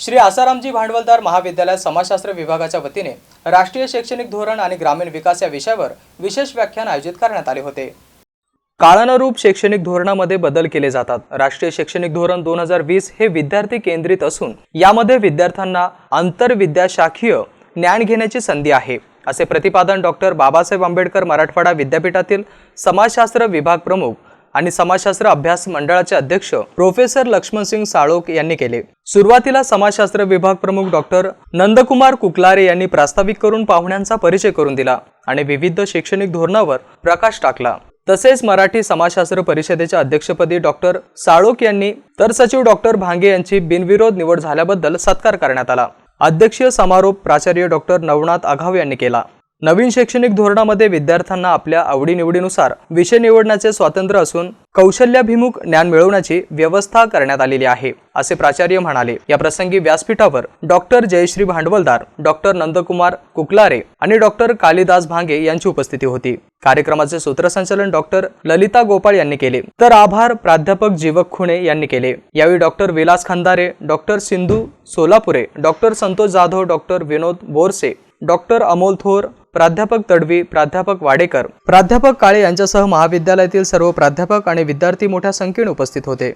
श्री आसारामजी भांडवलदार महाविद्यालयात समाजशास्त्र विभागाच्या वतीने राष्ट्रीय शैक्षणिक धोरण आणि ग्रामीण विकास या विषयावर विशेष व्याख्यान आयोजित करण्यात आले होते. काळानुरूप शैक्षणिक धोरणामध्ये बदल केले जातात. राष्ट्रीय शैक्षणिक धोरण दोन हजार वीस हे विद्यार्थी केंद्रित असून यामध्ये विद्यार्थ्यांना आंतरविद्याशाखीय ज्ञान घेण्याची संधी आहे. असे प्रतिपादन डॉक्टर बाबासाहेब आंबेडकर मराठवाडा विद्यापीठातील समाजशास्त्र विभाग प्रमुख आणि समाजशास्त्र अभ्यास मंडळाचे अध्यक्ष प्रोफेसर लक्ष्मणसिंग साळोक यांनी केले. सुरुवातीला समाजशास्त्र विभाग प्रमुख डॉक्टर नंदकुमार कुकलारे यांनी प्रास्ताविक करून पाहुण्यांचा परिचय करून दिला आणि विविध शैक्षणिक धोरणावर प्रकाश टाकला. तसेच मराठी समाजशास्त्र परिषदेच्या अध्यक्षपदी डॉक्टर साळोक यांनी तर सचिव डॉक्टर भांगे यांची बिनविरोध निवड झाल्याबद्दल सत्कार करण्यात आला. अध्यक्षीय समारोप प्राचार्य डॉक्टर नवनाथ आघाव यांनी केला. नवीन शैक्षणिक धोरणामध्ये विद्यार्थ्यांना आपल्या आवडीनिवडीनुसार विषय निवडण्याचे स्वातंत्र्य असून कौशल्याभिमुख ज्ञान मिळवण्याची व्यवस्था करण्यात आलेली आहे असे प्राचार्य म्हणाले. या प्रसंगी व्यासपीठावर डॉक्टर जयश्री भांडवलदार डॉक्टर नंदकुमार कुकलारे आणि डॉक्टर कालिदास भांगे यांची उपस्थिती होती. कार्यक्रमाचे सूत्रसंचालन डॉक्टर ललिता गोपाळ यांनी केले. तर आभार प्राध्यापक जीवक खुणे यांनी केले. यावेळी doctor Vilas Khandare doctor Sindhu Solapure doctor Santosh Jadhav doctor Vinod Borse doctor Amol Thor प्राध्यापक तडवी प्राध्यापक वाडेकर प्राध्यापक काळे यांच्यासह महाविद्यालयातील सर्व प्राध्यापक आणि विद्यार्थी मोठ्या संख्येने उपस्थित होते.